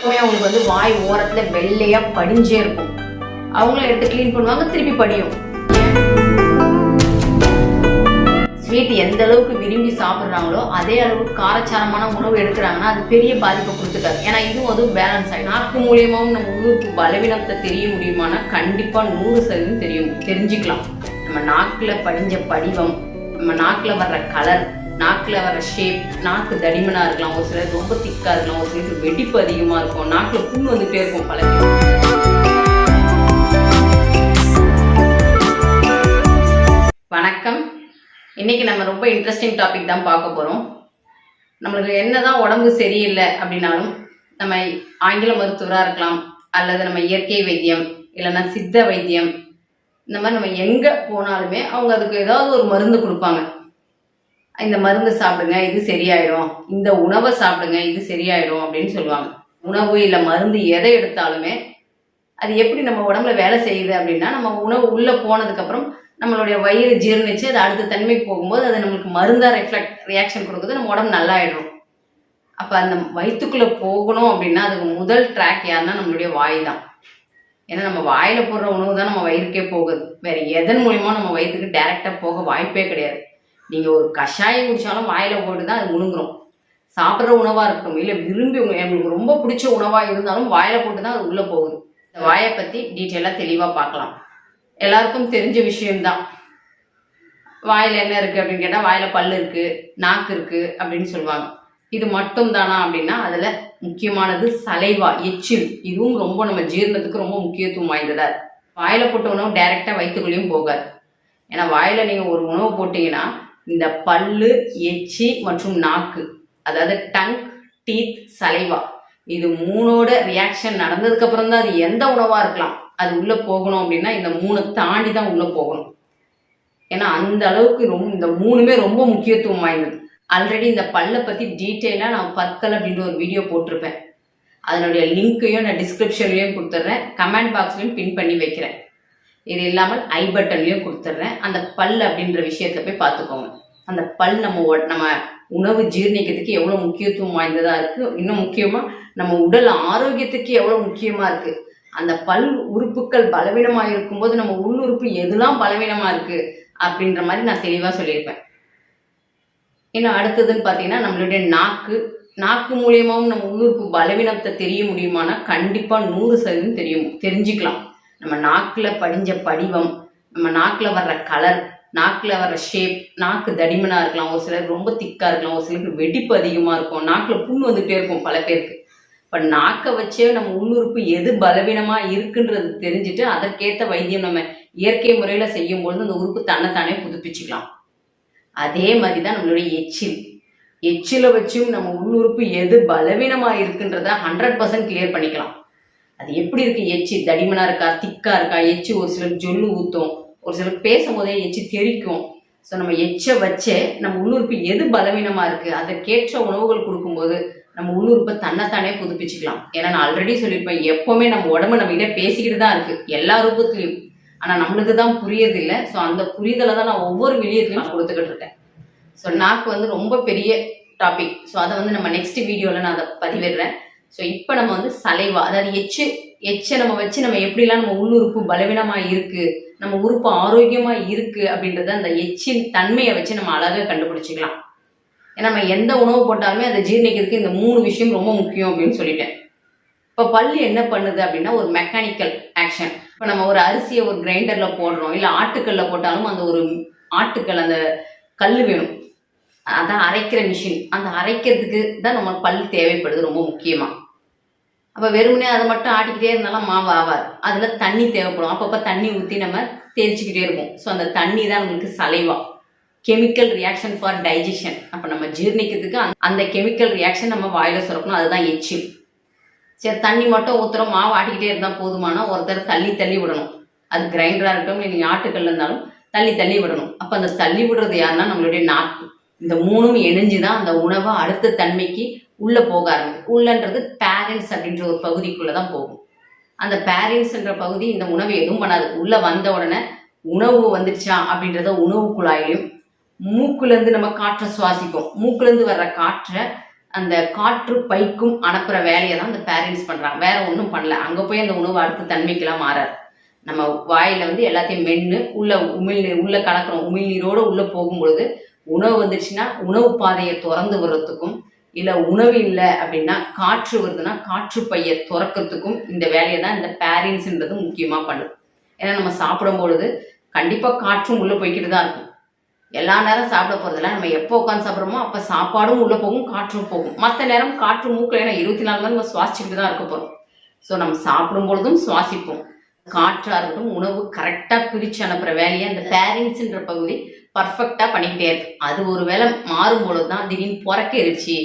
எப்பவுமே அவங்களுக்கு வந்து வாய் ஓரத்துல வெள்ளையா படிஞ்சே இருக்கும். அவங்களும் எடுத்து க்ளீன் பண்ணுவாங்க திருப்பி படியும். ஸ்வீட் எந்த அளவுக்கு விரும்பி சாப்பிட்றாங்களோ அதே அளவுக்கு காரச்சாரமான உணவு எடுக்கிறாங்கன்னா அது பெரிய பாதிப்பை கொடுத்துட்டாரு ஏன்னா இதுவும் அதுவும் பேலன்ஸ் ஆகி நாக்கு மூலியமாகவும் நம்ம உள்ளூருக்கு பலவீனத்தை தெரிய முடியுமானா கண்டிப்பாக நூறு சதவீதம் தெரியும். தெரிஞ்சுக்கலாம். நம்ம நாக்கில் படிஞ்ச படிவம் நம்ம நாக்கில் வர்ற கலர் நாக்கில் வர ஷேப் நாக்கு தடிமனாக இருக்கலாம் ஒரு சிலர் ரொம்ப திக்காக இருக்கலாம் ஒரு சிலருக்கு வெடிப்பு அதிகமாக இருக்கும். நாக்கில் புண் வந்துகிட்டே இருக்கும் பல வணக்கம். இன்றைக்கி நம்ம ரொம்ப இன்ட்ரெஸ்டிங் டாபிக் தான் பார்க்க போகிறோம் நம்மளுக்கு என்ன தான் உடம்பு சரியில்லை அப்படின்னாலும் நம்ம ஆங்கில மருத்துவராக இருக்கலாம் அல்லது நம்ம இயற்கை வைத்தியம் இல்லைன்னா சித்த வைத்தியம் இந்த மாதிரி நம்ம எங்கே போனாலுமே அவங்க அதுக்கு ஏதாவது ஒரு மருந்து கொடுப்பாங்க. இந்த மருந்து சாப்பிடுங்க இது சரியாயிடும். இந்த உணவை சாப்பிடுங்க இது சரியாயிடும் அப்படின்னு சொல்லுவாங்க. உணவு இல்லை மருந்து எதை எடுத்தாலுமே அது எப்படி நம்ம உடம்புல வேலை செய்யுது அப்படின்னா நம்ம உணவு உள்ளே போனதுக்கப்புறம் நம்மளுடைய வயிறு ஜீரணிச்சு அது அடுத்த தன்மைக்கு போகும்போது அது நம்மளுக்கு மருந்தாக ரிஃப்ளெக்ட் ரியாக்ஷன் கொடுக்குது நம்ம உடம்பு நல்லா ஆயிடும் அப்போ அந்த வயிற்றுக்குள்ளே போகணும் அப்படின்னா அதுக்கு முதல் ட்ராக் யாருன்னா நம்மளுடைய வாய் தான். ஏன்னா நம்ம வாயில் போடுற உணவு தான் நம்ம வயிறுக்கே போகுது. வேற எதன் மூலிமா நம்ம வயிற்றுக்கு டேரெக்டாக போக வாய்ப்பே கிடையாது. நீங்கள் ஒரு கஷாயம் குடித்தாலும் வாயில் போட்டு தான் அது முழுங்குறோம் சாப்பிட்ற உணவாக இருக்கட்டும் இல்லை விரும்பி எங்களுக்கு ரொம்ப பிடிச்ச உணவாக இருந்தாலும் வாயில் போட்டு தான் அது உள்ளே போகுது. இந்த வாயை பற்றி டீட்டெயிலாக தெளிவாக பார்க்கலாம். எல்லாருக்கும் தெரிஞ்ச விஷயம்தான். வாயில் என்ன இருக்குது அப்படின்னு கேட்டால் வாயில் பல் இருக்குது நாக்கு இருக்குது அப்படின்னு சொல்லுவாங்க. இது மட்டும் தானா அப்படின்னா அதில் முக்கியமானது சலைவா எச்சில். இதுவும் ரொம்ப நம்ம ஜீரணத்துக்கு ரொம்ப முக்கியத்துவம் வாய்ந்ததா வாயில் வாயில போட்ட உணவு டைரெக்டாக வயிற்றுக்குள்ளேயும் போகாது. ஏன்னா வாயில நீங்கள் ஒரு உணவு போட்டிங்கன்னா இந்த பல்லு எச்சி மற்றும் நாக்கு அதாவது டங் டீத் சலைவா. இது மூணோட ரியாக்ஷன் நடந்ததுக்கு அப்புறம் தான் அது எந்த உணவாக இருக்கலாம். அது உள்ளே போகணும் அப்படின்னா இந்த மூணை தாண்டி தான் உள்ளே போகணும். ஏன்னா அந்த அளவுக்கு ரொம்ப இந்த மூணுமே ரொம்ப முக்கியத்துவம் வாய்ந்தது. ஆல்ரெடி இந்த பல்லை பற்றி டீட்டெயிலாக நான் பற்கள் அப்படின்ற ஒரு வீடியோ போட்டிருப்பேன். அதனுடைய லிங்க்கையும் நான் டிஸ்கிரிப்ஷன்லையும் கொடுத்துட்றேன். கமெண்ட் பாக்ஸ்லையும் பின் பண்ணி வைக்கிறேன். இது இல்லாமல் ஐ பட்டன்லையும் கொடுத்துட்றேன். அந்த பல் அப்படின்ற விஷயத்தை போய் பார்த்துக்கோங்க. அந்த பல் நம்ம நம்ம உணவு ஜீரணிக்கிறதுக்கு எவ்வளோ முக்கியத்துவம் வாய்ந்ததாக இருக்குது இன்னும் முக்கியமாக நம்ம உடல் ஆரோக்கியத்துக்கு எவ்வளோ முக்கியமாக இருக்குது அந்த பல் உறுப்புகள் பலவீனமாக இருக்கும்போது நம்ம உள்ளுறுப்பு எதெல்லாம் பலவீனமாக இருக்குது அப்படின்ற மாதிரி நான் தெளிவாக சொல்லியிருப்பேன். இன்னும் அடுத்ததுன்னு பார்த்தீங்கன்னா நம்மளுடைய நாக்கு நாக்கு மூலியமாகவும் நம்ம உள்ளுறுப்பு பலவீனத்தை தெரிய முடியுமானா கண்டிப்பாக நூறு சதவீதம் தெரியும் தெரிஞ்சுக்கலாம். நம்ம நாக்கில் படிஞ்ச படிவம் நம்ம நாக்கில் வர்ற கலர் நாக்கில் வர்ற ஷேப் நாக்கு தடிமனாக இருக்கலாம். ஒரு சிலர் ரொம்ப திக்காக இருக்கலாம். ஒரு சிலருக்கு வெடிப்பு அதிகமாக இருக்கும். நாக்கில் புண் வந்துகிட்டே இருக்கும் பல பேருக்கு. இப்போ நாக்கை வச்சே நம்ம உள்ளுறுப்பு எது பலவீனமாக இருக்குன்றது தெரிஞ்சுட்டு அதற்கேற்ற வைத்தியம் நம்ம இயற்கை முறையில் செய்யும் பொழுது அந்த உறுப்பு தன்னைத்தானே புதுப்பிச்சுக்கலாம். அதே மாதிரி தான் நம்மளுடைய எச்சில். எச்சில வச்சும் நம்ம உள்ளுறுப்பு எது பலவீனமாக இருக்குன்றத ஹண்ட்ரட் பர்சன்ட் கிளியர் பண்ணிக்கலாம். அது எப்படி இருக்கு? எச்சி தடிமனா இருக்கா? திக்கா இருக்கா? எச்சி ஒரு சிலருக்கு ஜொல்லு ஊத்தும். ஒரு சிலருக்கு பேசும்போதே எச்சி தெரிக்கும். ஸோ நம்ம எச்சை வச்சே நம்ம உள்ளுறுப்பு எது பலவீனமா இருக்கு? அதற்கேற்ற உணவுகள் கொடுக்கும்போது நம்ம உள்ளுறுப்பை தன்னைத்தானே புதுப்பிச்சுக்கலாம். ஏன்னா நான் ஆல்ரெடி சொல்லியிருப்பேன் எப்பவுமே நம்ம உடம்பு நம்ம கிட்ட பேசிக்கிட்டு தான் இருக்கு. எல்லா ரூபத்துலையும். ஆனா நம்மளுக்கு தான் புரியது இல்லை ஸோ அந்த புரிதலை தான் நான் ஒவ்வொரு வெளியத்துலையும் நான் கொடுத்துக்கிட்டு இருக்கேன். ஸோ நாக்கு வந்து ரொம்ப பெரிய டாபிக் ஸோ அதை வந்து நம்ம நெக்ஸ்ட் வீடியோவில் நான் அதை பதிவிடுறேன். ஸோ இப்போ நம்ம வந்து சலைவா அதாவது எச்சு எச்சை நம்ம வச்சு நம்ம எப்படிலாம் நம்ம உள்ளுறுப்பு பலவீனமாக இருக்குது நம்ம உறுப்பு ஆரோக்கியமாக இருக்கு அப்படின்றத அந்த எச்சின் தன்மையை வச்சு நம்ம அழகாக கண்டுபிடிச்சிக்கலாம். ஏன்னா நம்ம எந்த உணவு போட்டாலுமே அதை ஜீரணிக்கிறதுக்கு இந்த மூணு விஷயம் ரொம்ப முக்கியம் அப்படின்னு சொல்லிட்டேன். இப்போ பல் என்ன பண்ணுது அப்படின்னா ஒரு மெக்கானிக்கல் ஆக்ஷன் இப்போ நம்ம ஒரு அரிசியை ஒரு கிரைண்டரில் போடுறோம் இல்லை ஆட்டுக்கல்ல போட்டாலும் அந்த ஒரு ஆட்டுக்கல் அந்த கல் வேணும். அதான் அரைக்கிற மிஷின் அந்த அரைக்கிறதுக்கு தான் நம்ம பல் தேவைப்படுது ரொம்ப முக்கியமாக அப்போ வெறுமனே அதை மட்டும் ஆட்டிக்கிட்டே இருந்தாலும் மாவு ஆகாது அதில் தண்ணி தேவைப்படும். அப்பப்போ தண்ணி ஊற்றி நம்ம தேய்ச்சிக்கிட்டே இருப்போம். ஸோ அந்த தண்ணி தான் நம்மளுக்கு saliva chemical reaction for digestion அப்போ நம்ம ஜீர்ணிக்கிறதுக்கு அந்த- கெமிக்கல் ரியாக்ஷன் நம்ம வாயில் சுரக்கணும் அதுதான் எச்சு சரி தண்ணி மட்டும் ஊத்துறோம். மாவு ஆட்டிக்கிட்டே இருந்தால் போதுமானா ஒருத்தர் தள்ளி தள்ளி விடணும். அது கிரைண்டராக இருக்கட்டும் இல்லை நீங்கள் ஆட்டுக்கல்ல இருந்தாலும் தள்ளி தள்ளி விடணும். அப்போ அந்த தள்ளி விடுறது யாருன்னா நம்மளுடைய நாக்கு. இந்த மூணும் இணைஞ்சு தான் அந்த உணவை அடுத்த தன்மைக்கு உள்ளே போக ஆரம்பிக்கும். உள்ளன்றது பேரண்ட்ஸ் அப்படின்ற ஒரு பகுதிக்குள்ளே தான் போகும். அந்த பேரண்ட்ஸ்ன்ற பகுதி இந்த உணவை எதுவும் பண்ணாது. உள்ளே வந்த உடனே உணவு வந்துடுச்சா அப்படின்றத உணவு குழாயிலையும் மூக்குலேருந்து நம்ம காற்றை சுவாசிப்போம். மூக்குலேருந்து வர்ற காற்றை அந்த காற்று பைக்கும் அனுப்புகிற வேலையை தான் அந்த பேரண்ட்ஸ் பண்ணுறாங்க வேற ஒன்றும் பண்ணல. அங்கே போய் அந்த உணவு அடுத்த தன்மைக்கெல்லாம் மாறாது. நம்ம வாயில் வந்து எல்லாத்தையும் மென்று உள்ள உமிழ்நீர் உள்ளே கலக்கிறோம். உமிழ்நீரோடு உள்ளே போகும்பொழுது உணவு வந்துச்சுன்னா உணவு பாதையை திறந்து விடுறதுக்கும் இல்லை உணவு இல்லை அப்படின்னா காற்று வருதுன்னா காற்று பையை துறக்கிறதுக்கும் இந்த வேலையை தான் இந்த பேரண்ட்ஸ்ன்றது முக்கியமாக பண்ணுது ஏன்னா நம்ம சாப்பிடும் பொழுது கண்டிப்பாக காற்றும் உள்ளே போய்கிட்டு தான் இருக்கும். எல்லா நேரம் சாப்பிட போறதில்ல. நம்ம எப்போ உட்காந்து சாப்பிட்றோமோ அப்போ சாப்பாடும் உள்ளே போகும் காற்றும் போகும். மற்ற நேரம் காற்று மூக்கில் ஏன்னா இருபத்தி நாலு நேரம் நம்ம சுவாசிச்சுட்டு தான் இருக்க போகிறோம் ஸோ நம்ம சாப்பிடும் பொழுதும் சுவாசிப்போம். காற்றா இருக்கட்டும் உணவு கரெக்டாக பிரித்து அனுப்புற வேலையை அந்த பேரண்ட்ஸ்ன்ற பகுதி பர்ஃபெக்டாக பண்ணிக்கிட்டே இருக்கு. அது ஒரு வேளை மாறும் தான் திடீர்னு புறக்கிருச்சு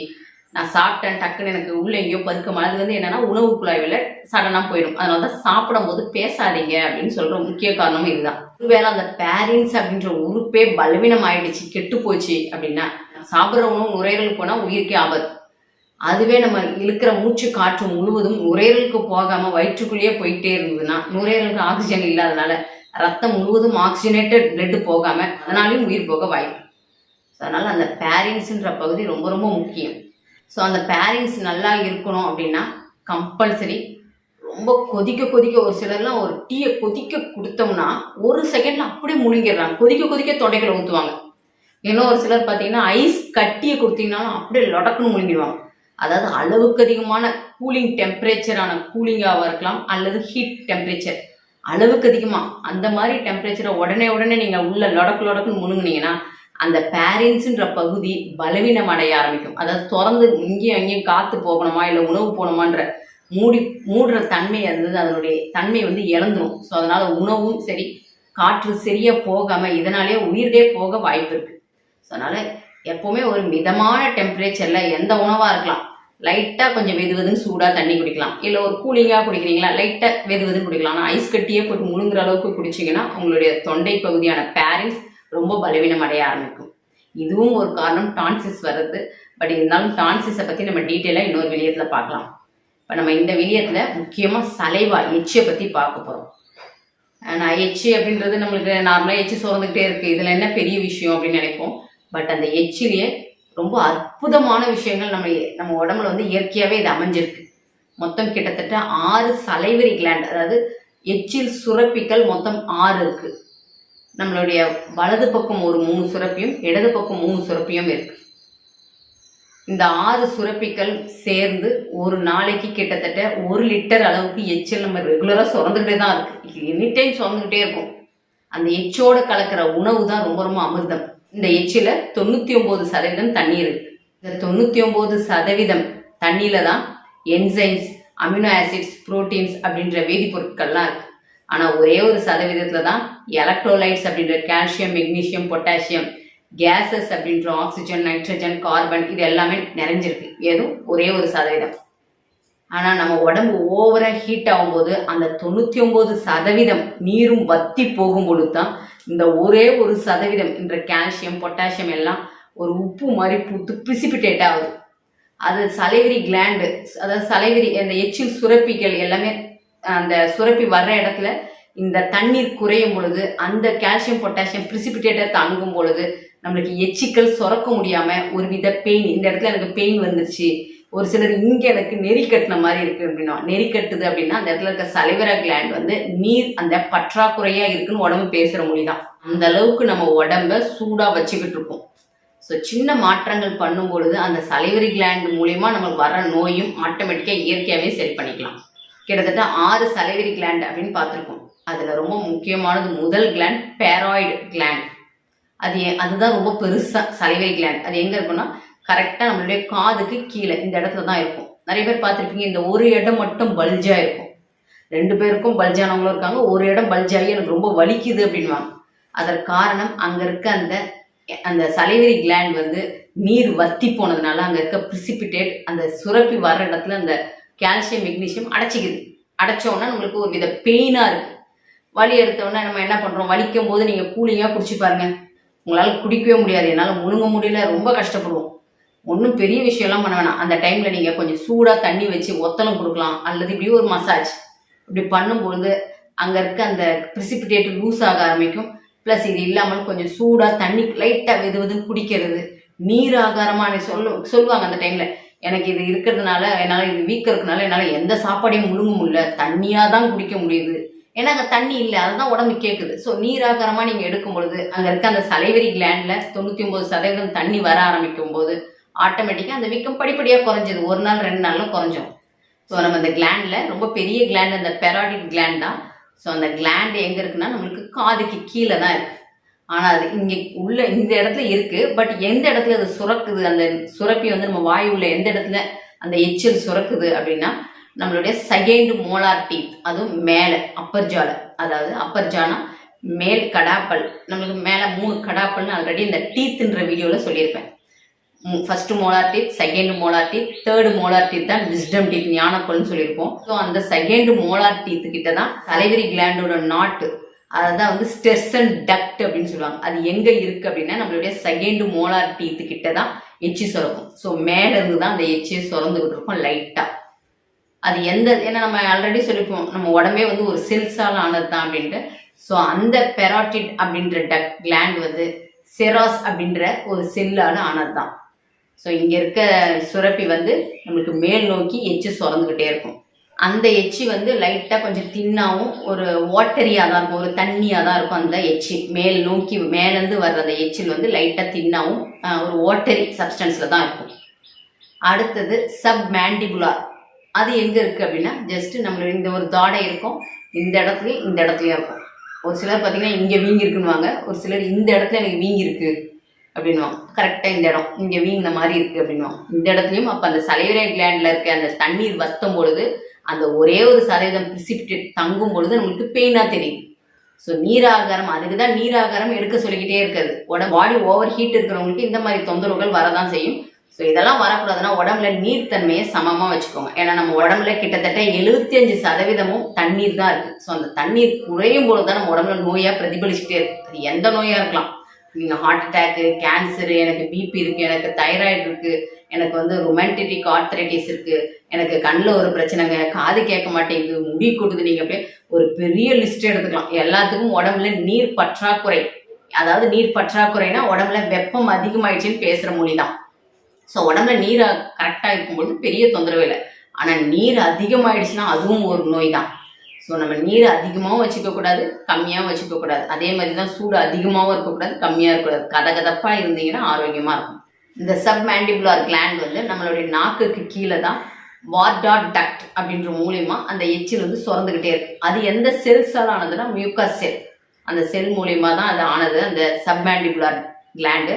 நான் சாப்பிட்டேன் டக்குன்னு எனக்கு உள்ள எங்கேயோ பருக்கம் அது வந்து என்னன்னா உணவு குழாய்வில் சடனாக போயிடும். அதனால தான் சாப்பிடும்போது பேசாதீங்க அப்படின்னு சொல்ற முக்கிய காரணமும் இதுதான். ஒருவேளை அந்த பேரண்ட்ஸ் அப்படின்ற உறுப்பே பலவீனம் ஆயிடுச்சு கெட்டு போச்சு அப்படின்னா சாப்பிட்ற உணவு நுரையீரல் போனால் உயிருக்கே ஆபத்து. அதுவே நம்ம இழுக்கிற மூச்சு காற்று முழுவதும் நுரையீரலுக்கு போகாம வயிற்றுக்குள்ளேயே போயிட்டே இருந்ததுன்னா நுரையீரலுக்கு ஆக்சிஜன் இல்லாதனால ரத்தம் முழுவதும் ஆக்சிஜனேட்டட் பிளட் போகாம அதனாலையும் உயிர் போக வாய்ப்பு. ஸோ அதனால அந்த பேரிங்ஸ்ன்ற பகுதி ரொம்ப ரொம்ப முக்கியம். ஸோ அந்த பேரிங்ஸ் நல்லா இருக்கணும் அப்படின்னா கம்பல்சரி ரொம்ப கொதிக்க கொதிக்க ஒரு சிலர்லாம் ஒரு டீயை கொதிக்க கொடுத்தோம்னா ஒரு செகண்ட்ல அப்படியே முழுங்கிடுறாங்க கொதிக்க கொதிக்க தொடைகளை ஊற்றுவாங்க இன்னும் ஒரு சிலர் பார்த்தீங்கன்னா ஐஸ் கட்டியை கொடுத்தீங்கன்னாலும் அப்படியே லொடக்குன்னு முழுங்கிடுவாங்க அதாவது அளவுக்கு அதிகமான கூலிங் டெம்பரேச்சரான கூலிங்காக இருக்கலாம் அல்லது ஹீட் டெம்பரேச்சர் அளவுக்கு அதிகமாக அந்த மாதிரி டெம்பரேச்சரை உடனே உடனே நீங்கள் உள்ள லொடக்கு லொடக்குன்னு முழுங்குனீங்கன்னா அந்த பேரண்ட்ஸுன்ற பகுதி பலவீனம் அடைய ஆரம்பிக்கும். அதாவது திறந்து இங்கேயும் அங்கேயும் காற்று போகணுமா இல்லை உணவு போகணுமான்ற மூடி மூடுற தன்மை அது அதனுடைய தன்மை வந்து இழந்துடும் ஸோ அதனால் உணவும் சரி காற்று சரியாக போகாமல் இதனாலே உயிரே போக வாய்ப்பு இருக்குது ஸோ அதனால் எப்பவுமே ஒரு மிதமான டெம்பரேச்சர்ல எந்த உணவா இருக்கலாம். லைட்டா கொஞ்சம் வெது வெதுன்னு சூடா தண்ணி குடிக்கலாம். இல்லை ஒரு கூலிங்கா குடிக்கிறீங்களா? லைட்டா வெது வெதுன்னு குடிக்கலாம். ஆனால் ஐஸ் கட்டியே போட்டு முழுங்குற அளவுக்கு குடிச்சிங்கன்னா உங்களுடைய தொண்டை பகுதியான பேரிஸ் ரொம்ப பலவீனம் அடைய ஆரம்பிக்கும். இதுவும் ஒரு காரணம் டான்சிஸ் வர்றது. பட் இருந்தாலும் டான்சிஸை பற்றி நம்ம டீட்டெயிலாக இன்னொரு விலியத்தில் பார்க்கலாம். இப்போ நம்ம இந்த விலியத்தில் முக்கியமாக சலைவா எச்சியை பற்றி பார்க்க போகிறோம் நான் எச்சி அப்படின்றது நம்மளுக்கு நார்மலாக எச்சி சோர்ந்துக்கிட்டே இருக்குது இதில் என்ன பெரிய விஷயம் அப்படின்னு நினைப்போம். பட் அந்த எச்சிலேயே ரொம்ப அற்புதமான விஷயங்கள் நம்ம நம்ம உடம்புல வந்து இயற்கையாகவே இது அமைஞ்சிருக்கு. மொத்தம் கிட்டத்தட்ட ஆறு சலைவரி கிளாண்ட் அதாவது எச்சில் சுரப்பிகள் மொத்தம் ஆறு இருக்கு. நம்மளுடைய வலது பக்கம் ஒரு மூணு சுரப்பியும் இடது பக்கம் மூணு சுரப்பியும் இருக்கு. இந்த ஆறு சுரப்பிகள் சேர்ந்து ஒரு நாளைக்கு கிட்டத்தட்ட ஒரு லிட்டர் அளவுக்கு எச்சில் நம்ம ரெகுலராக சுரந்துக்கிட்டே தான் இருக்கு. எனி டைம் சுரந்துக்கிட்டே இருக்கும். அந்த எச்சோட கலக்கிற உணவு தான் ரொம்ப ரொம்ப அமிர்தம். இந்த எச்சில தொண்ணூத்தி ஒன்பது சதவீதம் தண்ணி இருக்கு. இந்த தொண்ணூத்தி ஒன்பது சதவீதம் தண்ணியில தான் என்சைம்ஸ் அமினோ ஆசிட்ஸ் புரோட்டீன்ஸ் அப்படின்ற வேதிப்பொருட்கள்லாம் இருக்கு. ஆனா ஒரே ஒரு சதவீதத்துல தான் எலக்ட்ரோலைட்ஸ் அப்படின்ற கால்சியம் மெக்னீசியம் பொட்டாசியம் கேசஸ் அப்படின்ற ஆக்சிஜன் நைட்ரஜன் கார்பன் இது எல்லாமே நிறைஞ்சிருக்கு. ஏதும் ஒரே ஒரு சதவீதம். ஆனா நம்ம உடம்பு ஓவரா ஹீட் ஆகும்போது அந்த தொண்ணூத்தி ஒன்பது சதவீதம் நீரும் வத்தி போகும்பொழுது தான் இந்த ஒரே ஒரு சதவீதம் என்ற கால்சியம் பொட்டாசியம் எல்லாம் ஒரு உப்பு மாதிரி பூத்து பிரிசிபிட்டேட் ஆகுது. அது சலைவிரி கிளாண்டு அதாவது சலைவிரி அந்த எச்சில் சுரப்பிகள் எல்லாமே அந்த சுரப்பி வர்ற இடத்துல இந்த தண்ணீர் குறையும் பொழுது அந்த கால்சியம் பொட்டாசியம் பிரிசிபிட்டேட்டை தங்கும் பொழுது நம்மளுக்கு எச்சிக்கள் சுரக்க முடியாமல் ஒரு வித பெயின் இந்த இடத்துல எனக்கு பெயின் வந்துருச்சு. ஒரு சிலர் இங்கே எனக்கு நெறி கட்டின மாதிரி இருக்கு அப்படின்னா நெறி கட்டுது அப்படின்னா அந்த இடத்துல இருக்க சலைவர கிளாண்ட் வந்து நீர் அந்த பற்றாக்குறையா இருக்குன்னு உடம்பு பேசுற மொழிதான் அந்த அளவுக்கு நம்ம உடம்ப சூடா வச்சுக்கிட்டு இருக்கோம் ஸோ சின்ன மாற்றங்கள் பண்ணும் பொழுது அந்த சலைவரி கிளாண்ட் மூலயமா நம்மளுக்கு வர நோயும் ஆட்டோமேட்டிக்காக இயற்கையாகவே சரி பண்ணிக்கலாம். கிட்டத்தட்ட ஆறு சலைவரி கிளாண்ட் அப்படின்னு பார்த்துருக்கோம். அதில் ரொம்ப முக்கியமானது முதல் கிளாண்ட் பேராய்டு கிளாண்ட் அது அதுதான் ரொம்ப பெருசாக சலைவரி கிளாண்ட் அது எங்கே இருக்குன்னா கரெக்டாக நம்மளுடைய காதுக்கு கீழே இந்த இடத்துல தான் இருக்கும். நிறைய பேர் பார்த்துருப்பீங்க இந்த ஒரு இடம் மட்டும் பல்ஜாக இருக்கும். ரெண்டு பேருக்கும் பல்ஜானவங்களும் இருக்காங்க. ஒரு இடம் பல்ஜாகி எனக்கு ரொம்ப வலிக்குது அப்படின்வாங்க அதற்கு காரணம் அங்கே இருக்க அந்த அந்த சலைவரி கிளாண்ட் வந்து நீர் வத்தி போனதுனால அங்கே இருக்க ப்ரிசிபிட்டேட் அந்த சுரப்பி வர்ற இடத்துல அந்த கால்சியம் மெக்னீசியம் அடைச்சிக்குது. அடைச்சோன்னா நம்மளுக்கு ஒரு வித பெயினாக இருக்குது வலி எடுத்தோடனே நம்ம என்ன பண்ணுறோம் வலிக்கும் போது நீங்கள் கூலிங்காக குடிச்சு பாருங்க. உங்களால் குடிக்கவே முடியாது. என்னால் முழுங்க முடியல. ரொம்ப கஷ்டப்படுவோம். ஒன்றும் பெரிய விஷயம்லாம் பண்ண வேணாம். அந்த டைமில் நீங்கள் கொஞ்சம் சூடாக தண்ணி வச்சு ஒத்தலம் கொடுக்கலாம். அல்லது இப்படி ஒரு மசாஜ் இப்படி பண்ணும்பொழுது அங்கே இருக்க அந்த பிரிசிபிடேட் லூஸ் ஆக ஆரம்பிக்கும். ப்ளஸ் இது இல்லாமல் கொஞ்சம் சூடாக தண்ணி லைட்டாக வெது வெதுன்னு குடிக்கிறது. நீர் ஆகாரமாக சொல்லு சொல்லுவாங்க அந்த டைமில் எனக்கு இது இருக்கிறதுனால என்னால் இது வீக்கம் இருக்கிறதுனால என்னால் எந்த சாப்பாடையும் முழுங்க முடியல. தண்ணியாக தான் குடிக்க முடியுது. ஏன்னா அங்கே தண்ணி இல்லை. அதுதான் உடம்பு கேட்குது ஸோ நீராகாரமாக நீங்கள் எடுக்கும் பொழுது அங்கே இருக்க அந்த சலைவரி கிளாண்டில் தொண்ணூற்றி ஒம்பது சதவீதம் தண்ணி வர ஆரம்பிக்கும் போது ஆட்டோமேட்டிக்காக அந்த வீக்கம் படிப்படியாக குறைஞ்சது. ஒரு நாள் ரெண்டு நாளில் குறைஞ்சோம். ஸோ நம்ம அந்த கிளாண்டில் ரொம்ப பெரிய கிளாண்ட் அந்த பெராடிக் கிளாண்ட் தான். ஸோ அந்த கிளாண்ட் எங்கே இருக்குன்னா நம்மளுக்கு காதுக்கு கீழே தான் இருக்குது ஆனால் அது இங்கே உள்ள இந்த இடத்துல இருக்குது பட் எந்த இடத்துல அது சுரக்குது அந்த சுரப்பி வந்து நம்ம வாய் உள்ள எந்த இடத்துல அந்த எச்சில் சுரக்குது அப்படின்னா நம்மளுடைய செகண்ட் மோலார் டீத் அதுவும் மேலே அப்பர் ஜால அதாவது அப்பர் ஜானா மேல் கடாப்பல். நம்மளுக்கு மேலே மூணு கடாப்பல்னு ஆல்ரெடி இந்த டீத்துன்ற வீடியோவில் சொல்லியிருப்பேன். First molar teeth second molar teeth third molar teeth தான் விஸ்டம் டீத் ஞானப்பல்னு சொல்லியிருப்போம். ஸோ அந்த செகண்ட் மோலார் டீத்து கிட்ட தான் தலைவரி கிளாண்டோட நாட்டு அதுதான் வந்து ஸ்டெர்சன் டக்ட் அப்படின்னு சொல்லுவாங்க. அது எங்க இருக்கு அப்படின்னா நம்மளுடைய செகண்ட் மோலார் டீத்து கிட்ட தான் எச்சி சுரக்கும். ஸோ மேல இருந்து தான் அந்த எச்சியை சுரந்துகிட்டு இருக்கும் லைட்டா அது எந்த ஏன்னா நம்ம ஆல்ரெடி சொல்லிப்போம் நம்ம உடம்பே வந்து ஒரு செல்ஸால் ஆனது தான் அப்படின்ட்டு. ஸோ அந்த பெராட்டிட் அப்படின்ற டக் கிளாண்ட் வந்து செராஸ் அப்படின்ற ஒரு செல்லால் ஆனது தான். ஸோ இங்கே இருக்க சுரப்பி வந்து நம்மளுக்கு மேல் நோக்கி எச்சு சுரந்துக்கிட்டே இருக்கும். அந்த எச்சி வந்து லைட்டாக கொஞ்சம் தின்னாகவும் ஒரு வாட்டரியாக தான் இருக்கும் ஒரு தண்ணியாக தான் இருக்கும் அந்த எச்சி. மேல் நோக்கி மேலேருந்து வர்ற அந்த எச்சில் வந்து லைட்டாக தின்னாகவும் ஒரு வாட்டரி சப்ஸ்டன்ஸில் தான் இருக்கும். அடுத்தது சப் மேண்டிபுலார் அது எங்கே இருக்குது அப்படின்னா ஜஸ்ட்டு நம்மளோட இந்த ஒரு தாடை இருக்கும் இந்த இடத்துலையும் இந்த இடத்துலையும் இருக்கும். ஒரு சிலர் பார்த்தீங்கன்னா இங்கே வீங்கி இருக்குன்னுவாங்க ஒரு சிலர் இந்த இடத்துல எனக்கு வீங்கி இருக்குது அப்படின்வாங்க கரெக்டாக இந்த இடம் இங்கே வீங்கின மாதிரி இருக்குது அப்படின்வாங்க இந்த இடத்துலையும் அப்போ அந்த சலைவரை கிளாண்டில் இருக்க அந்த தண்ணீர் வத்தும் பொழுது அந்த ஒரே ஒரு சதவீதம் பிரிசிபிடேட் தங்கும் பொழுது நம்மளுக்கு பெயினாக தெரியும். ஸோ நீராகாரம் அதுக்கு தான் நீராகாரம் எடுக்க சொல்லிக்கிட்டே இருக்கிறது. உடம்பு பாடி ஓவர் ஹீட் இருக்கிறவங்களுக்கு இந்த மாதிரி தொந்தரவுகள் வரதான் செய்யும். ஸோ இதெல்லாம் வரக்கூடாதுன்னா உடம்புல நீர்த்தன்மையை சமமாக வச்சுக்கோங்க. ஏன்னா நம்ம உடம்புல கிட்டத்தட்ட எழுபத்தி அஞ்சு சதவீதமும் தண்ணீர் தான் இருக்குது ஸோ அந்த தண்ணீர் குறையும் பொழுது தான் நம்ம உடம்புல நோயாக பிரதிபலிச்சுட்டே இருக்கு. அது எந்த நோயாக இருக்கலாம். ஹார்ட் அட்டாக்கு கேன்சரு எனக்கு பிபி இருக்கு எனக்கு தைராய்டு இருக்கு எனக்கு வந்து ரொமான்டிக் ஆர்த்தரைட்டிஸ் இருக்கு எனக்கு கண்ணில் ஒரு பிரச்சனைங்க காது கேட்க மாட்டேங்குது முடி கொடுத்து நீங்கள் அப்படியே ஒரு பெரிய லிஸ்ட் எடுத்துக்கலாம். எல்லாத்துக்கும் உடம்புல நீர் பற்றாக்குறை. அதாவது நீர் பற்றாக்குறைனா உடம்புல வெப்பம் அதிகமாயிடுச்சுன்னு பேசுகிற மொழி தான். ஸோ உடம்புல நீர் கரெக்டாக இருக்கும்பொழுது பெரிய தொந்தரவு இல்லை. ஆனால் நீர் அதிகமாயிடுச்சுன்னா அதுவும் ஒரு நோய் தான். ஸோ நம்ம நீர் அதிகமாகவும் வச்சுக்கக்கூடாது கம்மியாகவும் வச்சுக்கக்கூடாது அதே மாதிரி தான் சூடு அதிகமாகவும் இருக்கக்கூடாது கம்மியாக இருக்கக்கூடாது கதகதப்பாக இருந்தீங்கன்னா ஆரோக்கியமாக இருக்கும். இந்த சப் மேண்டிபுலார் கிளாண்ட் வந்து நம்மளுடைய நாக்குக்கு கீழே தான் வார்டாட் டக்ட் அப்படின்ற மூலியமா அந்த எச்சில் வந்து சுரந்துக்கிட்டே இருக்கு. அது எந்த செல்ஸால் ஆனதுன்னா மியூக்கா செல் அந்த செல் மூலியமா தான் அது ஆனது அந்த சப்மேண்டிபுலார் கிளாண்டு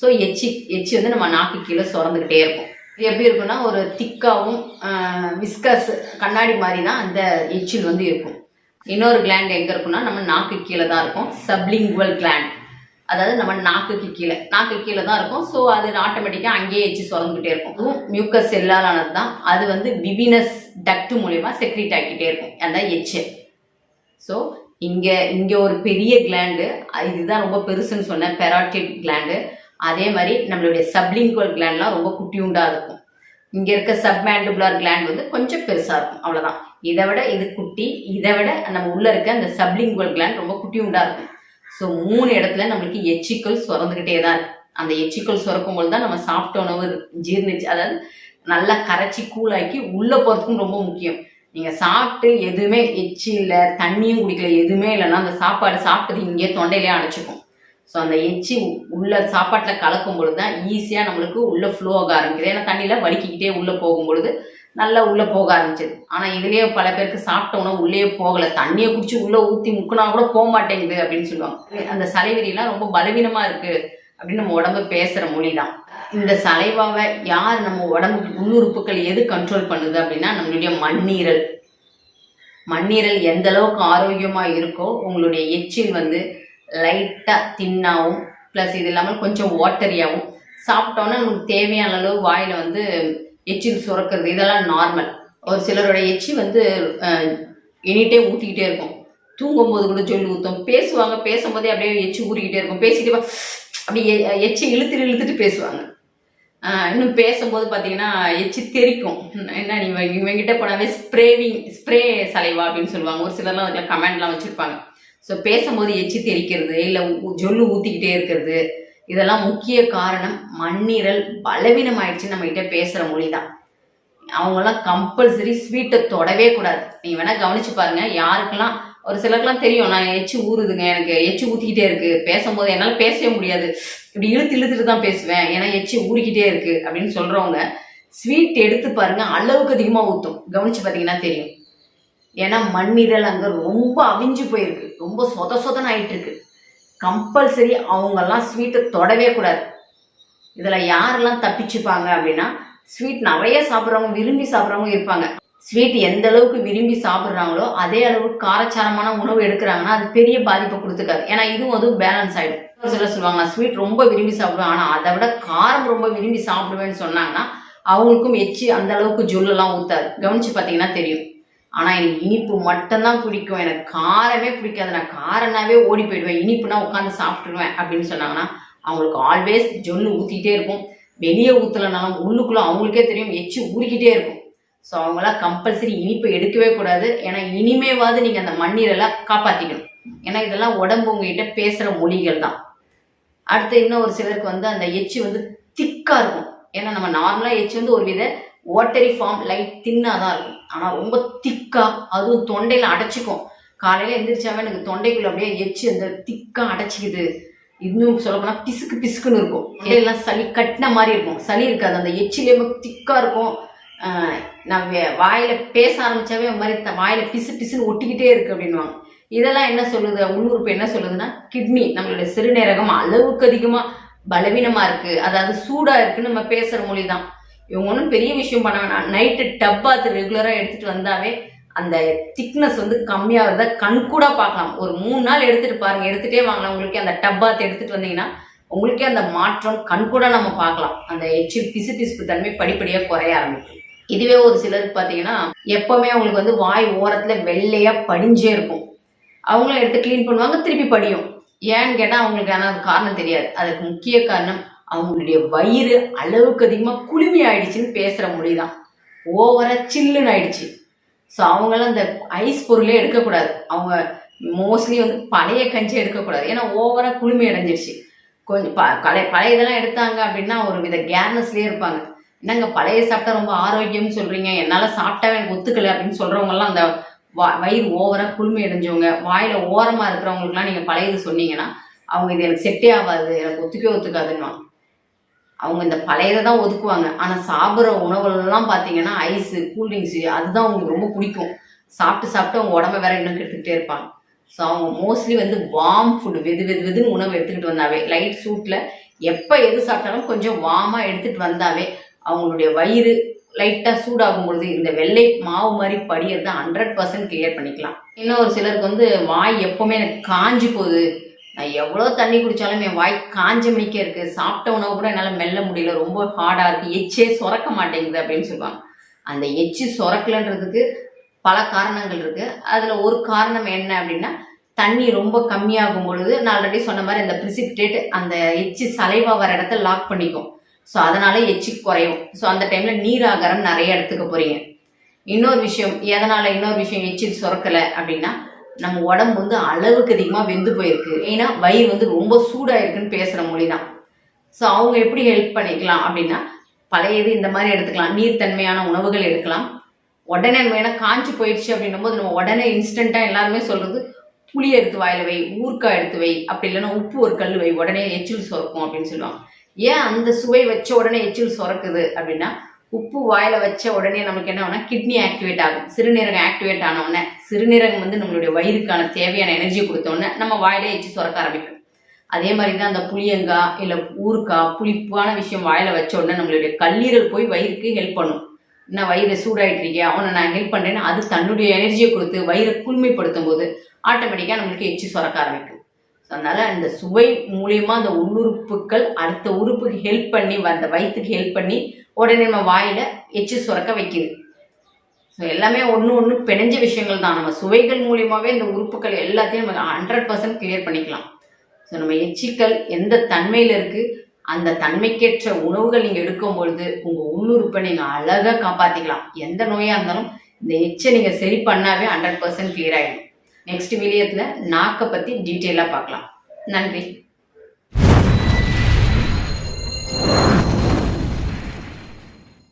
ஸோ எச்சி எச்சி வந்து நம்ம நாக்கு கீழே சுரந்துக்கிட்டே இருக்கும். இது எப்படி இருக்குன்னா ஒரு திக்காகவும் விஸ்கஸ் கண்ணாடி மாதிரி தான் அந்த எச்சில் வந்து இருக்கும். இன்னொரு கிளாண்ட் எங்கே இருக்குன்னா நம்ம நாக்கு கீழே தான் இருக்கும். சப்லிங்குவல் கிளாண்ட் அதாவது நம்ம நாக்குக்கு கீழே. நாக்கு கீழே தான் இருக்கும். ஸோ அது ஆட்டோமேட்டிக்காக அங்கேயே எச்சு சுரந்துக்கிட்டே இருக்கும். அதுவும் மியூக்கஸ் செல்லாலானது தான். அது வந்து விவினஸ் டக்ட் மூலயமா செக்ரீட் ஆக்கிட்டே இருக்கும். அந்த எச்சு ஸோ இங்கே இங்கே ஒரு பெரிய கிளாண்டு இதுதான் ரொம்ப பெருசுன்னு சொன்னேன். பெராட்டிட் கிளாண்டு அதே மாதிரி நம்மளுடைய சப்லிங்குவல் கிளாண்ட்லாம் ரொம்ப குட்டியுண்டாக இருக்கும். இங்கே இருக்க சப்மேண்டுபுலர் கிளாண்ட் வந்து கொஞ்சம் பெருசாக இருக்கும். அவ்வளோதான் இதை விட இது குட்டி இதை விட நம்ம உள்ளே இருக்க அந்த சப்லிங்குவல் கிளாண்ட் ரொம்ப குட்டியூண்டாக இருக்கும். ஸோ மூணு இடத்துல நம்மளுக்கு எச்சிக்கல் சுரந்துக்கிட்டே தான் இருக்கு. அந்த எச்சிக்கல் சுரக்கும் போது தான் நம்ம சாப்பிட்ட உணவு ஜீர்ணிச்சு அதாவது நல்லா கரைச்சி கூலாக்கி உள்ளே போகிறதுக்கும் ரொம்ப முக்கியம். நீங்கள் சாப்பிட்டு எதுவுமே எச்சி இல்லை தண்ணியும் குடிக்கல எதுவுமே இல்லைன்னா அந்த சாப்பாடு சாப்பிட்டது இங்கே தொண்டையிலே அணைச்சிக்கும். ஸோ அந்த எச்சி உள்ள சாப்பாட்டில் கலக்கும் பொழுது தான் ஈஸியாக நம்மளுக்கு உள்ளே ஃப்ளோ ஆக ஆரம்பிக்குது. ஏன்னா தண்ணியில் வடிக்கிக்கிட்டே உள்ளே போகும் பொழுது நல்லா உள்ளே போக ஆரம்பிச்சது ஆனால் இதுலேயே பல பேருக்கு சாப்பிட்ட உணவு உள்ளே போகலை. தண்ணியை குடிச்சு உள்ளே ஊற்றி முக்குனா கூட போக மாட்டேங்குது அப்படின்னு சொல்லுவாங்க. அந்த சலைவெறியெல்லாம் ரொம்ப பலவீனமாக இருக்குது அப்படின்னு நம்ம உடம்பு பேசுகிற மொழி தான் இந்த சலைவாவை யார் நம்ம உடம்புக்கு உள்ளுறுப்புகள் எது கண்ட்ரோல் பண்ணுது அப்படின்னா நம்மளுடைய மண்ணீரல். மண்ணீரல் எந்த அளவுக்கு ஆரோக்கியமாக இருக்கோ உங்களுடைய எச்சில் வந்து லைட்டாக தின்னாகவும் ப்ளஸ் இது இல்லாமல் கொஞ்சம் வாட்டரியாகவும் சாப்பிட்டோன்னா நமக்கு தேவையான அளவு வாயில் வந்து எச்சில் சுரக்கிறது இதெல்லாம் நார்மல் ஒரு சிலரோட எச்சி வந்து எனிட்டே ஊற்றிக்கிட்டே இருக்கும். தூங்கும்போது கூட சொல்லி ஊற்றும் பேசுவாங்க பேசும்போதே அப்படியே எச்சி ஊறிக்கிட்டே இருக்கும். பேசிட்டு அப்படியே எ- எச்சி இழுத்துட்டு இழுத்துட்டு பேசுவாங்க. இன்னும் பேசும்போது பார்த்தீங்கன்னா எச்சி தெறிக்கும் என்ன நீ இவங்ககிட்ட போனாவே ஸ்ப்ரேவிங் ஸ்ப்ரே சலைவா அப்படின்னு சொல்லுவாங்க. ஒரு சிலர்லாம் அதில் கமெண்ட்லாம் வச்சுருப்பாங்க. ஸோ பேசும்போது எச்சி தெரிக்கிறது இல்லை ஜொல்லு ஊற்றிக்கிட்டே இருக்கிறது இதெல்லாம் முக்கிய காரணம் மண்ணீரல் பலவீனம் ஆயிடுச்சு நம்ம பேசுகிற மொழி தான் அவங்கெல்லாம் கம்பல்சரி ஸ்வீட்டை தொடவே கூடாது. நீங்கள் வேணால் கவனிச்சு பாருங்க யாருக்கெல்லாம் ஒரு சிலருக்குலாம் தெரியும் நான் எச்சி ஊறுதுங்க எனக்கு எச்சி ஊற்றிக்கிட்டே இருக்கு. பேசும்போது என்னால் பேசவே முடியாது. இப்படி இழுத்து இழுத்துட்டு தான் பேசுவேன் ஏன்னா எச்சி ஊறிக்கிட்டே இருக்கு அப்படின்னு சொல்றவங்க ஸ்வீட் எடுத்து பாருங்க அளவுக்கு அதிகமாக ஊற்றும் கவனிச்சு பார்த்தீங்கன்னா தெரியும். ஏன்னா மண்ணிதழ் அங்கே ரொம்ப அவிஞ்சு போயிருக்கு. ரொம்ப சொத சொதன் ஆயிட்டு இருக்கு கம்பல்சரி அவங்கெல்லாம் ஸ்வீட்டை தொடவே கூடாது. இதில் யாரெல்லாம் தப்பிச்சுப்பாங்க அப்படின்னா ஸ்வீட் நிறைய சாப்பிட்றவங்க விரும்பி சாப்பிட்றவங்க இருப்பாங்க. ஸ்வீட் எந்த அளவுக்கு விரும்பி சாப்பிட்றாங்களோ அதே அளவுக்கு காரச்சாரமான உணவு எடுக்கிறாங்கன்னா அது பெரிய பாதிப்பை கொடுத்துக்காது. ஏன்னா இதுவும் அதுவும் பேலன்ஸ் ஆகிடும் ஒரு சிலர் சொல்லுவாங்க ஸ்வீட் ரொம்ப விரும்பி சாப்பிடுவேன். ஆனால் அதை விட காரம் ரொம்ப விரும்பி சாப்பிடுவேன்னு சொன்னாங்கன்னா அவங்களுக்கும் எச்சி அந்த அளவுக்கு ஜொல்லெல்லாம் ஊத்தாது. கவனிச்சு பார்த்தீங்கன்னா தெரியும். ஆனால் எனக்கு இனிப்பு மட்டும்தான் பிடிக்கும். எனக்கு காரமே பிடிக்காது. நான் காரனாவே ஓடி போயிடுவேன். இனிப்புனா உட்காந்து சாப்பிட்டுருவேன் அப்படின்னு சொன்னாங்கன்னா அவங்களுக்கு ஆல்வேஸ் ஜொல்லு ஊற்றிக்கிட்டே இருக்கும். வெளியே ஊற்றலைனாலும் உள்ளுக்குள்ளே அவங்களுக்கே தெரியும். எச்சி ஊறிக்கிட்டே இருக்கும். ஸோ அவங்களாம் கம்பல்சரி இனிப்பு எடுக்கவே கூடாது. ஏன்னா இனிமேவாவது நீங்கள் அந்த மண்ணீரெல்லாம் காப்பாற்றிக்கணும் ஏன்னா இதெல்லாம் உடம்பு உங்ககிட்ட பேசுகிற மொழிகள் தான். அடுத்து இன்னும் ஒரு சிலருக்கு வந்து அந்த எச்சி வந்து திக்காக இருக்கும். ஏன்னா நம்ம நார்மலாக எச்சு வந்து ஒரு வித வாட்டரி ஃபார்ம் லைட் தின்னாக தான் இருக்கும். ஆனால் ரொம்ப திக்காக அதுவும் தொண்டையில் அடைச்சிக்கும். காலையில் எந்திரிச்சாவே எனக்கு தொண்டைக்குள்ளே அப்படியே எச்சு அந்த திக்காக அடைச்சிக்குது. இன்னும் சொல்லப்போனால் பிசுக்கு பிசுக்குன்னு இருக்கும். எல்லாம் சளி கட்டின மாதிரி இருக்கும். சளி இருக்காது. அந்த எச்சிலே திக்காக இருக்கும். நான் வாயில் பேச ஆரம்பித்தாவே மாதிரி த- வாயில் பிசு பிசுன்னு ஒட்டிக்கிட்டே இருக்குது அப்படின்வாங்க இதெல்லாம் என்ன சொல்லுது? உள்ளுறுப்பு என்ன சொல்லுதுன்னா கிட்னி நம்மளுடைய சிறுநீரகம் அளவுக்கு அதிகமாக பலவீனமாக இருக்குது அதாவது சூடாக இருக்குன்னு நம்ம பேசுகிற மொழி தான் இவங்க ஒன்றும் பெரிய விஷயம் பண்ண வேணாம். நைட்டு டப் ரெகுலராக ரெகுலரா எடுத்துட்டு வந்தாவே அந்த திக்னஸ் வந்து கம்மியாகிறத கண்கூடா பார்க்கலாம். ஒரு மூணு நாள் எடுத்துட்டு பாருங்க. எடுத்துகிட்டே வாங்கலாம் உங்களுக்கு அந்த டப்பாத்து எடுத்துகிட்டு எடுத்துட்டு வந்தீங்கன்னா உங்களுக்கே அந்த மாற்றம் கண்கூடா நம்ம பார்க்கலாம். அந்த எச்சு பிசு பிசுப்பு தன்மை படிப்படியாக குறைய ஆரம்பிக்கும். இதுவே ஒரு சிலருக்கு பார்த்தீங்கன்னா எப்போவுமே அவங்களுக்கு வந்து வாய் ஓரத்தில் வெள்ளையாக படிஞ்சே இருக்கும். அவங்களும் எடுத்து க்ளீன் பண்ணுவாங்க திருப்பி படியும். ஏன்னு கேட்டால் அவங்களுக்கு ஆனால் அது காரணம் தெரியாது. அதுக்கு முக்கிய காரணம் அவங்களுடைய வயிறு அளவுக்கு அதிகமாக குளுமை ஆயிடுச்சுன்னு பேசுகிற மொழி தான் ஓவராக சில்லுன்னு ஆயிடுச்சு. ஸோ அவங்களாம் அந்த ஐஸ் பொருளே எடுக்கக்கூடாது. அவங்க மோஸ்ட்லி வந்து பழைய கஞ்சி எடுக்கக்கூடாது. ஏன்னா ஓவராக குளுமை அடைஞ்சிருச்சு கொஞ்சம் ப பழைய பழைய இதெல்லாம் எடுத்தாங்க அப்படின்னா ஒரு வித கேர்னஸ்லேயே இருப்பாங்க. என்னங்க பழைய சாப்பிட்டா ரொம்ப ஆரோக்கியம்னு சொல்கிறீங்க என்னால் சாப்பிட்டாவே எனக்கு ஒத்துக்கலை அப்படின்னு சொல்கிறவங்கலாம் அந்த வா- வயிறு ஓவராக குளுமை அடைஞ்சவங்க வாயில் ஓரமாக இருக்கிறவங்களுக்குலாம் நீங்கள் பழையது சொன்னீங்கன்னா அவங்க இது எனக்கு செட்டே ஆகாது எனக்கு ஒத்துக்கவே ஒத்துக்காதுன்னு அவங்க இந்த பழையதை தான் ஒதுக்குவாங்க. ஆனால் சாப்பிட்ற உணவுலாம் பார்த்தீங்கன்னா ஐஸு கூல்ட்ரிங்க்ஸு அதுதான் அவங்களுக்கு ரொம்ப பிடிக்கும். சாப்பிட்டு சாப்பிட்டு அவங்க உடம்ப வேற இன்னும் கெடுத்துக்கிட்டே இருப்பாங்க. ஸோ அவங்க மோஸ்ட்லி வந்து வார்ம் ஃபுட் வெது வெது வெதுன்னு உணவு எடுத்துக்கிட்டு வந்தாவே லைட் சூட்டில் எப்போ எது சாப்பிட்டாலும் கொஞ்சம் வார்மாக எடுத்துகிட்டு வந்தாவே அவங்களுடைய வயிறு லைட்டாக சூடாகும் பொழுது இந்த வெள்ளை மாவு மாதிரி படியறதை ஹண்ட்ரட் பர்சன்ட் கிளியர் பண்ணிக்கலாம். இன்னும் ஒரு சிலருக்கு வந்து வாய் எப்போவுமே எனக்கு காஞ்சி போகுது. நான் எவ்வளோ தண்ணி குடித்தாலும் என் வாய் காஞ்ச மணிக்கே இருக்குது சாப்பிட்ட உணவு கூட என்னால் மெல்ல முடியல. ரொம்ப ஹார்டாக இருக்குது எச்சே சுரக்க மாட்டேங்குது அப்படின்னு சொல்லுவாங்க. அந்த எச்சு சுரக்கலன்றதுக்கு பல காரணங்கள் இருக்குது அதில் ஒரு காரணம் என்ன அப்படின்னா தண்ணி ரொம்ப கம்மியாகும் பொழுது நான் ஆல்ரெடி சொன்ன மாதிரி அந்த பிரிசிபிடேட் அந்த எச்சி சலைவா வர இடத்த லாக் பண்ணிக்கும். ஸோ அதனால எச்சி குறையும். ஸோ அந்த டைம்ல நீராகாரம் நிறைய எடுத்துக்க போறீங்க. இன்னொரு விஷயம் எதனால இன்னொரு விஷயம் எச்சில் சுரக்கலை அப்படின்னா நம்ம உடம்பு வந்து அளவுக்கு அதிகமாக வெந்து போயிருக்கு. ஏன்னா வயிறு வந்து ரொம்ப சூடாக இருக்குன்னு பேசுகிற மொழி தான் ஸோ அவங்க எப்படி ஹெல்ப் பண்ணிக்கலாம் அப்படின்னா பழையது இந்த மாதிரி எடுத்துக்கலாம். நீர்த்தன்மையான உணவுகள் எடுக்கலாம். உடனே நம்ம ஏன்னா காஞ்சி போயிடுச்சு அப்படின்னும் போது நம்ம உடனே இன்ஸ்டண்ட்டாக எல்லாருமே சொல்கிறது புளி எடுத்து வாயில வை ஊர்க்காய் எடுத்து வை அப்படி இல்லைன்னா உப்பு ஒரு கல் வை உடனே எச்சில் சுரக்கும் அப்படின்னு சொல்லுவாங்க. ஏன் அந்த சுவை வச்ச உடனே எச்சில் சுரக்குது அப்படின்னா உப்பு வாயில வச்ச உடனே நமக்கு என்ன ஆகும்னா கிட்னி ஆக்டிவேட் ஆகும். சிறுநீரகம் ஆக்டிவேட் ஆன உடனே சிறுநீரகம் வந்து நம்மளுடைய வயிறுக்கான தேவையான எனர்ஜியை கொடுத்தோடனே நம்ம வாயிலே எச்சு சுரக்க ஆரம்பிக்கும் அதே மாதிரி தான் அந்த புளியங்காய் இல்லை ஊறுக்காய் புளிப்பான விஷயம் வாயில வச்ச உடனே நம்மளுடைய கல்லீரல் போய் வயிறுக்கு ஹெல்ப் பண்ணும். என்ன வயிறு சூடாயிட்டு இருக்கே அவனை நான் ஹெல்ப் பண்ணுறேன்னு அது தன்னுடைய எனர்ஜியை கொடுத்து வயிறை குளுமைப்படுத்தும் போது ஆட்டோமேட்டிக்காக நம்மளுக்கு எச்சி சுரக்க ஆரம்பிக்கும். ஸோ அதனால அந்த சுவை மூலியமா அந்த உள்ளுறுப்புகள் அடுத்த உறுப்புக்கு ஹெல்ப் பண்ணி அந்த வயிற்றுக்கு ஹெல்ப் பண்ணி உடனே நம்ம வாயில் எச்சு சுரக்க வைக்குது. ஸோ எல்லாமே ஒன்று ஒன்று பிணைஞ்ச விஷயங்கள் தான். நம்ம சுவைகள் மூலியமாகவே இந்த உறுப்புகள் எல்லாத்தையும் நம்ம ஹண்ட்ரட் பர்சன்ட் கிளியர் பண்ணிக்கலாம். ஸோ நம்ம எச்சிக்கல் எந்த தன்மையில் இருக்குது அந்த தன்மைக்கேற்ற உணவுகள் நீங்கள் எடுக்கும் பொழுது உங்கள் உள்ளுறுப்பை நீங்கள் அழகாக காப்பாற்றிக்கலாம் எந்த நோயாக இருந்தாலும் இந்த எச்சை நீங்கள் சரி பண்ணாவே ஹண்ட்ரட் பர்சன்ட் கிளியர் ஆகிடும் நெக்ஸ்ட் வீடியோத்தில் நாக்கை பற்றி டீட்டெயிலாக பார்க்கலாம். நன்றி.